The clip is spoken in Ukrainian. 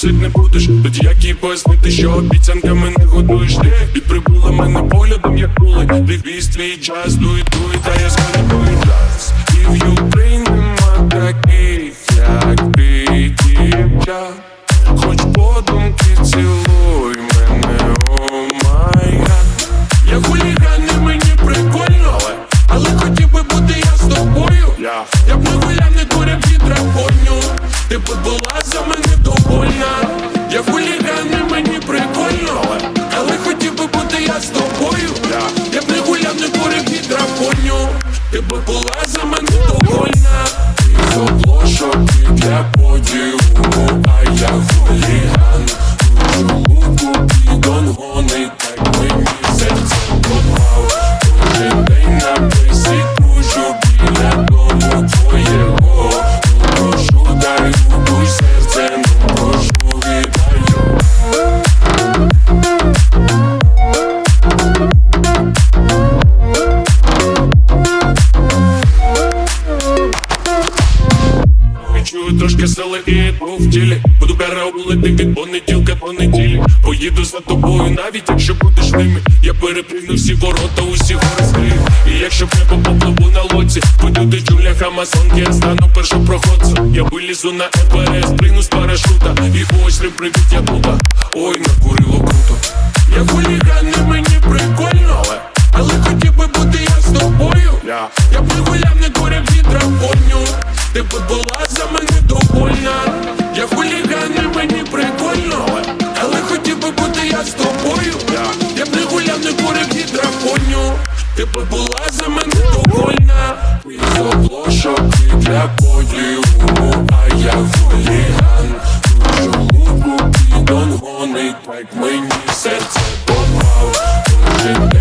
просить не будеш, тоді як їй пояснити, що обіцянками не годуєш? Ти І прибула мене поглядом, як були Дивись твій час, дуй, дуй, та я згадую час. І в Україні нема таких, як ти, дівча. Хоч подумки цілу з тобою. Я, я б не гуляв, курив під драконю. Ти б була за мене довольна Відчую трошки сили і був в тілі. Буду караулити від понеділка по неділі. Поїду за тобою, навіть якщо будеш ними. Я перепригну всі ворота, усі гори І якщо небо попливу на лодці Буду ти джунглях Амазонки, я стану першопроходцем. Я вилізу на ЕПС, пригну з парашута. І ось рим привіт, я туба Ой, накурило круто. Я хуліган, мені прикольно Але, але хотів би бути я з тобою. Я, я б не гуляв, не курив від драконю ти би була за мене довольна, я хуліган і мені прикольно, але хотів би бути я з тобою. Я б не гуляв, не курив ні драконю. Ти би була за мене довольна. мій Заплошок і для бою, а я хуліган. Дуже луку і донгонить, так мені серце попав.